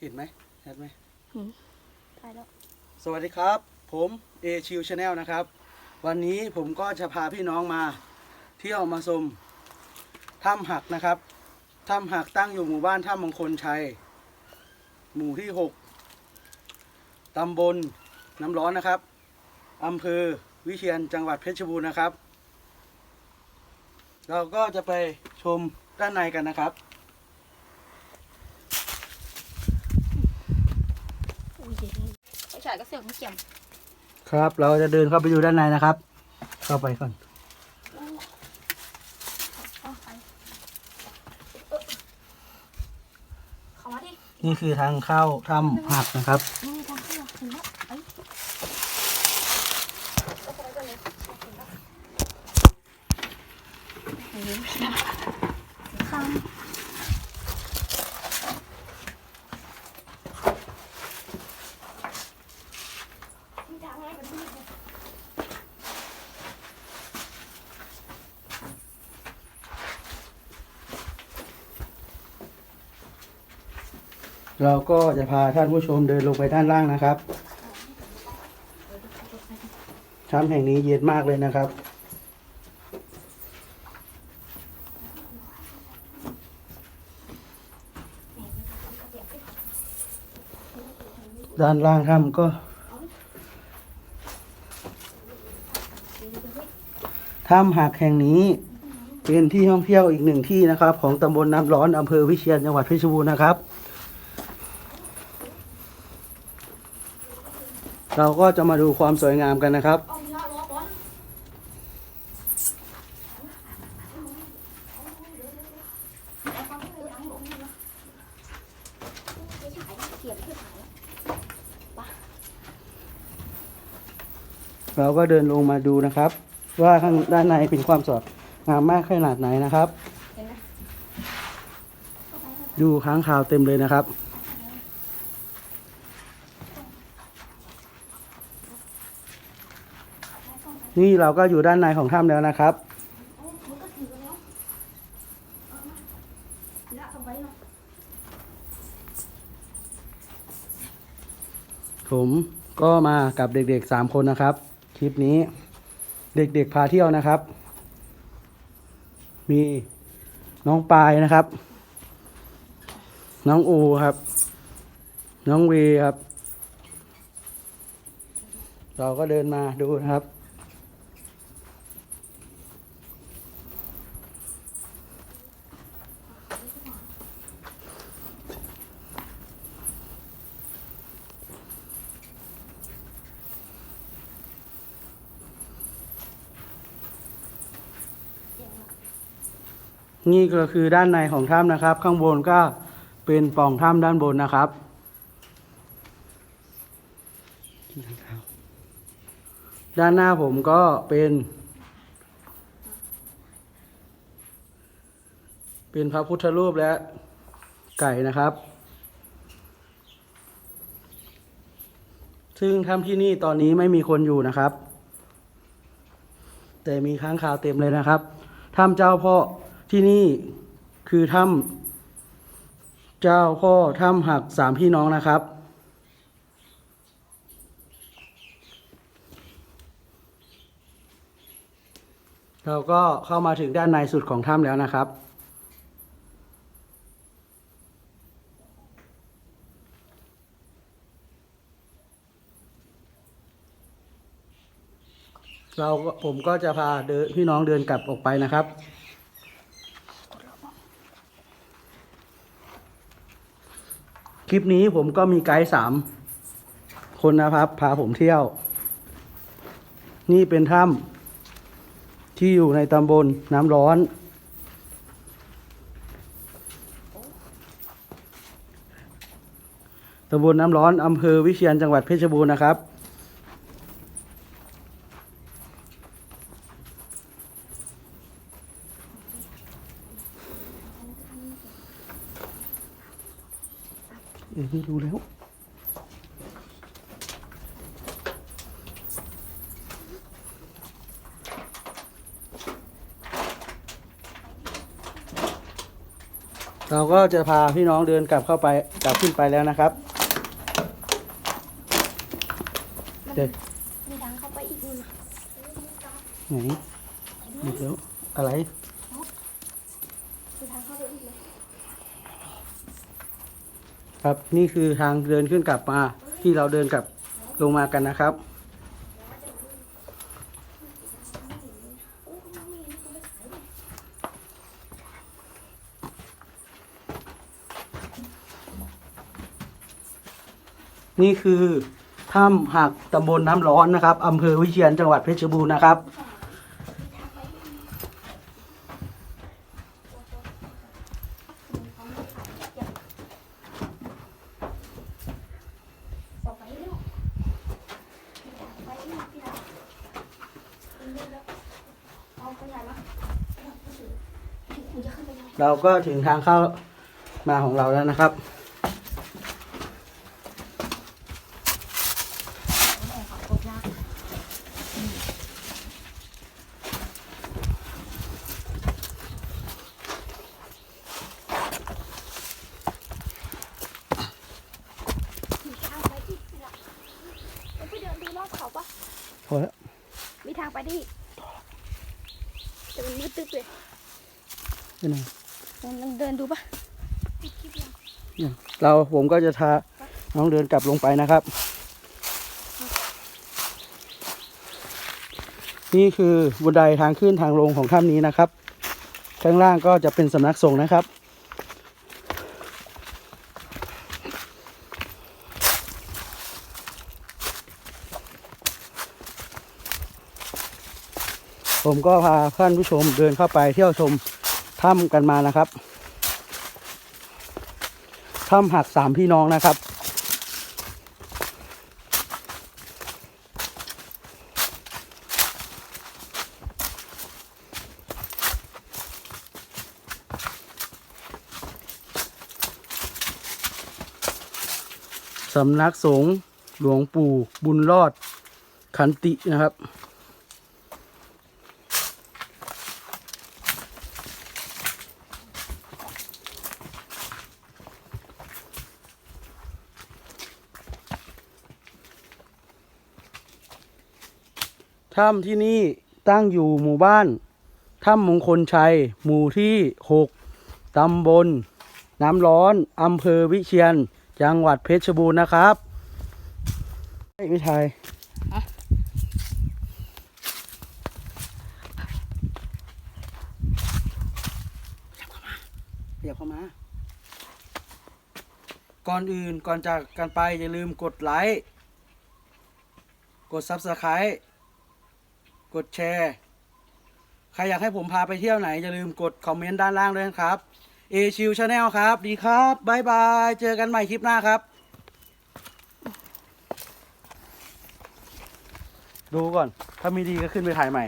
เห็นไหมชัดไหมถ่ายแล้ว สวัสดีครับ ผมเอชิวชาแนลนะครับ วันนี้ผมก็จะพาพี่น้องมาเที่ยวมาชมถ้ำหักนะครับถ้ำหักตั้งอยู่หมู่บ้านถ้ำมงคลชัย หมู่ที่หกตำบลน้ำร้อนนะครับอำเภอวิเชียรจังหวัดเพชรบูรณ์นะครับ เราก็จะไปชมด้านในกันนะครับ อุ้ยเย็นไอ้ชายก็เสียงไม่เกี่ยมครับ เราจะเดินเข้าไปดูด้านในนะครับ เข้าไปก่อน เอาไปเออเข้ามาดิ นี่คือทางเข้าถ้ำหักนะครับ นี่ทางเข้าถึงแล้วไอ้เอาไปก่อนเลยถึงแล้วเฮ้ยข้ามมีทางให้มันดีกว่า เราก็จะพาท่านผู้ชมเดินลงไปด้านล่างนะครับถ้ำแห่งนี้เย็นมากเลยนะครับ ด้านล่างถ้ำก็ ถ้ำหักแห่งนี้เป็นที่ท่องเที่ยวอีกหนึ่งที่นะครับ ของตำบลน้ำร้อนอำเภอวิเชียรจังหวัดเพชรบูรณ์นะครับ เราก็จะมาดูความสวยงามกันนะครับ เอาเวลารอก่อนเอาความเร็วทั้งลงเลยนะไม่ใช่เขียนที่ถ่ายแล้ว เราก็เดินลงมาดูนะครับ ว่าข้างด้านในเป็นความสวยงามมากขนาดไหนนะครับ ดูค้างคาวเต็มเลยนะครับ นี่เราก็อยู่ด้านในของถ้ำแล้วนะครับผมก็มากับเด็กๆสามคนนะครับ คลิปนี้ เด็กๆพาเที่ยวนะครับ มีน้องปายนะครับ น้องอูครับ น้องวีครับ เราก็เดินมาดูนะครับ นี่ก็คือด้านในของถ้ำนะครับ ข้างบนก็เป็นปล่องถ้ำด้านบนนะครับด้านหน้าผมก็เป็น เป็นพระพุทธรูปและไก่นะครับ ซึ่งถ้ำที่นี่ตอนนี้ไม่มีคนอยู่นะครับ แต่มีค้างคาวเต็มเลยนะครับถ้ำเจ้าพ่อ ที่นี่คือถ้ำเจ้าพ่อถ้ำหักสามพี่น้องนะครับ เราก็เข้ามาถึงด้านในสุดของถ้ำแล้วนะครับ เราผมก็จะพาเดินพี่น้องเดินกลับออกไปนะครับ คลิปนี้ผมก็มีไกด์สามคนนะครับ พาผมเที่ยว นี่เป็นถ้ำที่อยู่ในตำบลน้ำร้อน ตำบลน้ำร้อนอำเภอวิเชียรจังหวัดเพชรบูรณ์นะครับ เออไม่รู้แล้ว เราก็จะพาพี่น้องเดินกลับเข้าไปกลับขึ้นไปแล้วนะครับ มันเด็กมีทางเข้าไปอีกนู่นนะไหนเดี๋ยวอะไร มีทางเข้าไปอีกเลย ครับ นี่คือทางเดินขึ้นกลับมาที่เราเดินกลับลงมากันนะครับ นี่คือถ้ำหักตำบลน้ำร้อนนะครับอำเภอวิเชียรจังหวัดเพชรบูรณ์นะครับ บอกไปเร็วไปอีกพี่ดาว เอาไปไหนมาหนูจะขึ้นไปยังไงเราก็ถึงทางเข้ามาของเราแล้วนะครับแม่ขอพบยากมีทางไปที่พี่ดาวเราไปเดินดูรอบเขาปะพอแล้ว มีทางไปได้อีกแต่ มันมืดตึ๊บเลยไปไหนลองเดินดูปะเนี่ยเราผมก็จะทาน้องเดินกลับลงไปนะครับ นี่คือบันไดทางขึ้นทางลงของถ้ำนี้นะครับ ข้างล่างก็จะเป็นสำนักสงฆ์นะครับ ผมก็พาท่านผู้ชมเดินเข้าไปเที่ยวชมถ้ำกันมานะครับถ้ำหักสามพี่น้องนะครับ สำนักสงฆ์หลวงปู่บุญรอดขันตินะครับ ถ้ำที่นี่ตั้งอยู่หมู่บ้านถ้ำมงคลชัย หมู่ที่ 6 ตำบล น้ำร้อน อำเภอวิเชียรจังหวัดเพชรบูรณ์นะครับเฮ้ไม่ใช่ขยับเข้ามา ก่อนอื่นก่อนจากกันไปอย่าลืมกดไลค์ กด Subscribe กดแชร์ ใครอยากให้ผมพาไปเที่ยวไหน อย่าลืมกดคอมเมนต์ด้านล่างด้วยนะครับเอชิวชาแนลครับ ดีครับบ๊ายบาย เจอกันใหม่คลิปหน้าครับ ดูก่อน ถ้ามีดีก็ขึ้นไปถ่ายใหม่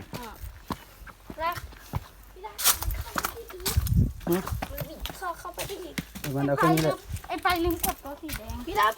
แล้วพี่ดามันเข้าไปได้อีกหือ มันมีเข้าเข้าไปได้อีกเดี๋ยวมันเอาขึ้นนี้เลย ไอ้ไปลืมกดตัวสีแดงพี่ดา